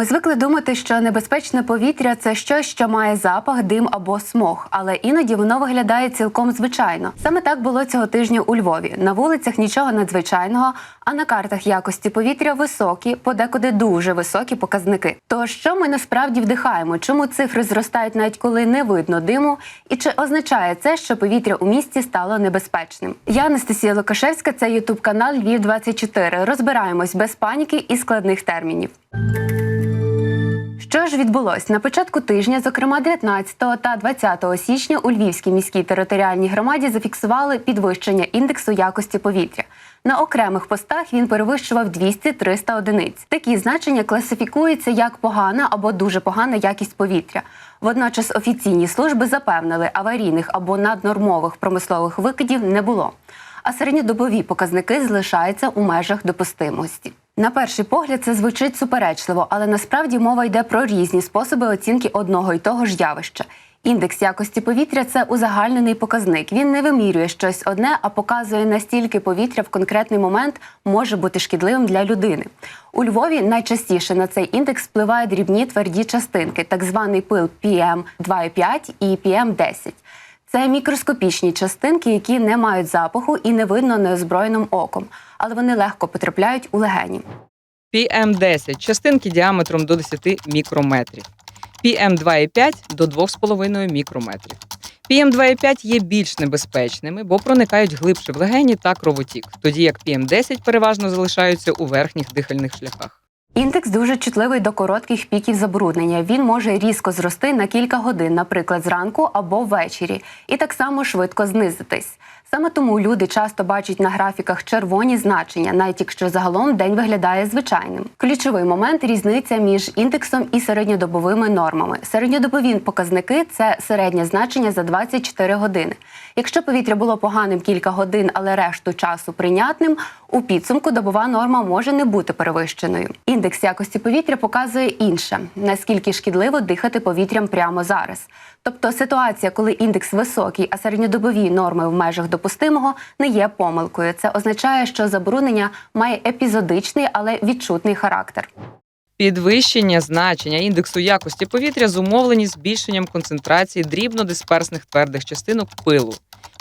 Ми звикли думати, що небезпечне повітря це щось, що має запах, дим або смог, але іноді воно виглядає цілком звичайно. Саме так було цього тижня у Львові. На вулицях нічого надзвичайного, а на картах якості повітря високі, подекуди дуже високі показники. То що ми насправді вдихаємо? Чому цифри зростають навіть коли не видно диму? І чи означає це, що повітря у місті стало небезпечним? Я Анастасія Лукашевська, це Ютуб канал Львів 24 Розбираємось без паніки і складних термінів. Що ж відбулось на початку тижня, зокрема 19 та 20 січня, у Львівській міській територіальній громаді зафіксували підвищення індексу якості повітря. На окремих постах він перевищував 200-300 одиниць. Такі значення класифікуються як погана або дуже погана якість повітря. Водночас офіційні служби запевнили, аварійних або наднормових промислових викидів не було. А середньодобові показники залишаються у межах допустимості. На перший погляд це звучить суперечливо, але насправді мова йде про різні способи оцінки одного й того ж явища. Індекс якості повітря це узагальнений показник. Він не вимірює щось одне, а показує настільки повітря в конкретний момент може бути шкідливим для людини. У Львові найчастіше на цей індекс впливають дрібні тверді частинки, так званий пил PM2,5 і PM10. Це мікроскопічні частинки, які не мають запаху і не видно неозброєним оком, але вони легко потрапляють у легені. PM10 частинки діаметром до 10 мікрометрів. PM2,5 до 2,5 мікрометрів. PM2,5 є більш небезпечними, бо проникають глибше в легені та кровотік, тоді як PM10 переважно залишаються у верхніх дихальних шляхах. Індекс дуже чутливий до коротких піків забруднення. Він може різко зрости на кілька годин, наприклад, зранку або ввечері, і так само швидко знизитись. Саме тому люди часто бачать на графіках червоні значення, навіть якщо загалом день виглядає звичайним. Ключовий момент різниця між індексом і середньодобовими нормами. Середньодобові показники це середнє значення за 24 години. Якщо повітря було поганим кілька годин, але решту часу прийнятним, у підсумку добова норма може не бути перевищеною. Індекс якості повітря показує інше, наскільки шкідливо дихати повітрям прямо зараз. Тобто ситуація, коли індекс високий, а середньодобові норми в межах допустимого, не є помилкою. Це означає, що забруднення має епізодичний, але відчутний характер. Підвищення значення індексу якості повітря зумовлені збільшенням концентрації дрібнодисперсних твердих частинок пилу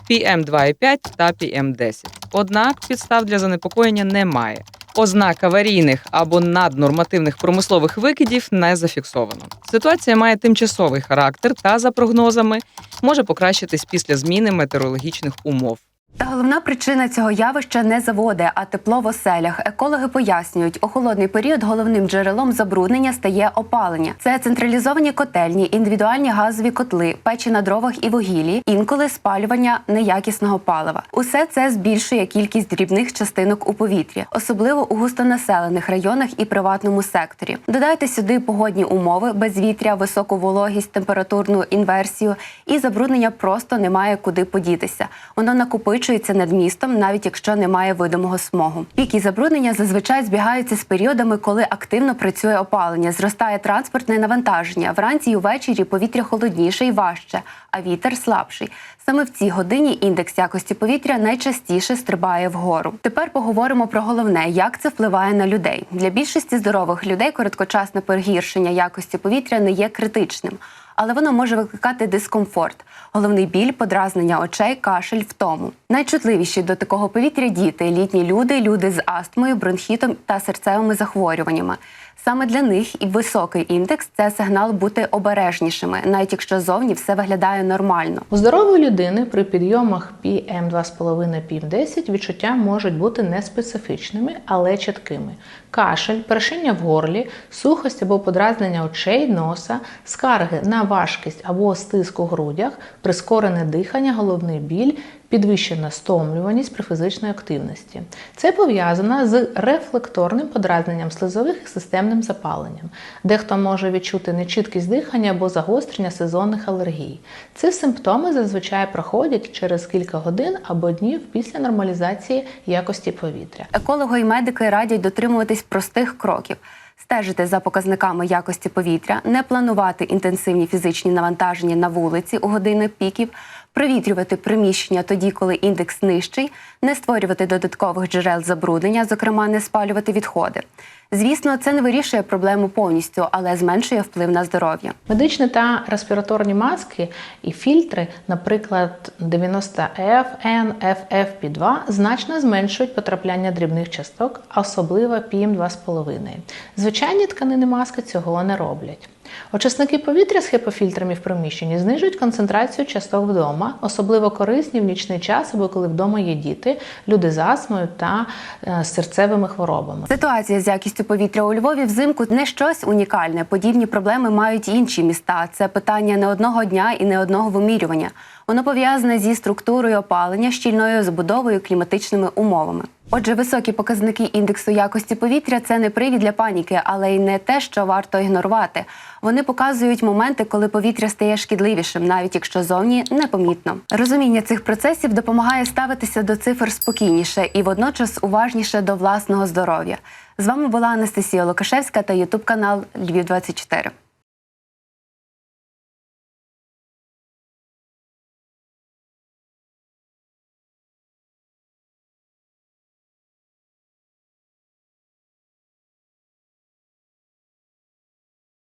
PM2,5 та PM10. Однак підстав для занепокоєння немає. Ознак аварійних або наднормативних промислових викидів не зафіксовано. Ситуація має тимчасовий характер та, за прогнозами, може покращитись після зміни метеорологічних умов. Та головна причина цього явища не заводи, а тепло в оселях. Екологи пояснюють, у холодний період головним джерелом забруднення стає опалення. Це централізовані котельні, індивідуальні газові котли, печі на дровах і вугіллі, інколи спалювання неякісного палива. Усе це збільшує кількість дрібних частинок у повітрі, особливо у густонаселених районах і приватному секторі. Додайте сюди погодні умови, безвітря, високу вологість, температурну інверсію, і забруднення просто немає куди подітися. Воно накопичується над містом, навіть якщо немає видимого смогу. Піки забруднення зазвичай збігаються з періодами, коли активно працює опалення, зростає транспортне навантаження. Вранці і ввечері повітря холодніше і важче, а вітер слабший. Саме в цій годині індекс якості повітря найчастіше стрибає вгору. Тепер поговоримо про головне, як це впливає на людей. Для більшості здорових людей короткочасне погіршення якості повітря не є критичним, але воно може викликати дискомфорт, головний біль, подразнення очей, кашель, втому. Найчутливіші до такого повітря діти, літні люди, люди з астмою, бронхітом та серцевими захворюваннями. Саме для них і високий індекс це сигнал бути обережнішими, навіть якщо зовні все виглядає нормально. У здорової людини при підйомах PM2,5 PM10 відчуття можуть бути неспецифічними, але чіткими. Кашель, першиння в горлі, сухость або подразнення очей, носа, скарги на важкість або стиск у грудях, прискорене дихання, головний біль, підвищена стомлюваність при фізичній активності. Це пов'язано з рефлекторним подразненням слизових і системним запаленням. Дехто може відчути нечіткість дихання або загострення сезонних алергій. Ці симптоми зазвичай проходять через кілька годин або днів після нормалізації якості повітря. Екологи і медики радять дотримуватись простих кроків. Стежити за показниками якості повітря, не планувати інтенсивні фізичні навантаження на вулиці у години піків, провітрювати приміщення тоді, коли індекс нижчий, не створювати додаткових джерел забруднення, зокрема не спалювати відходи. Звісно, це не вирішує проблему повністю, але зменшує вплив на здоров'я. Медичні та респіраторні маски і фільтри, наприклад, 90F, N, FFP2, значно зменшують потрапляння дрібних часток, особливо PM2,5. Звичайні тканини маски цього не роблять. Очисники повітря з хепофільтрами в приміщенні знижують концентрацію часток вдома, особливо корисні в нічний час або коли вдома є діти, люди з астмою та е, з серцевими хворобами. Ситуація з якістю повітря у Львові взимку не щось унікальне. Подібні проблеми мають інші міста. Це питання не одного дня і не одного вимірювання. Воно пов'язане зі структурою опалення, щільною забудовою, кліматичними умовами. Отже, високі показники індексу якості повітря це не привід для паніки, але й не те, що варто ігнорувати. Вони показують моменти, коли повітря стає шкідливішим, навіть якщо зовні непомітно. Розуміння цих процесів допомагає ставитися до цифр спокійніше і водночас уважніше до власного здоров'я. З вами була Анастасія Лукашевська та Ютуб канал Львів 24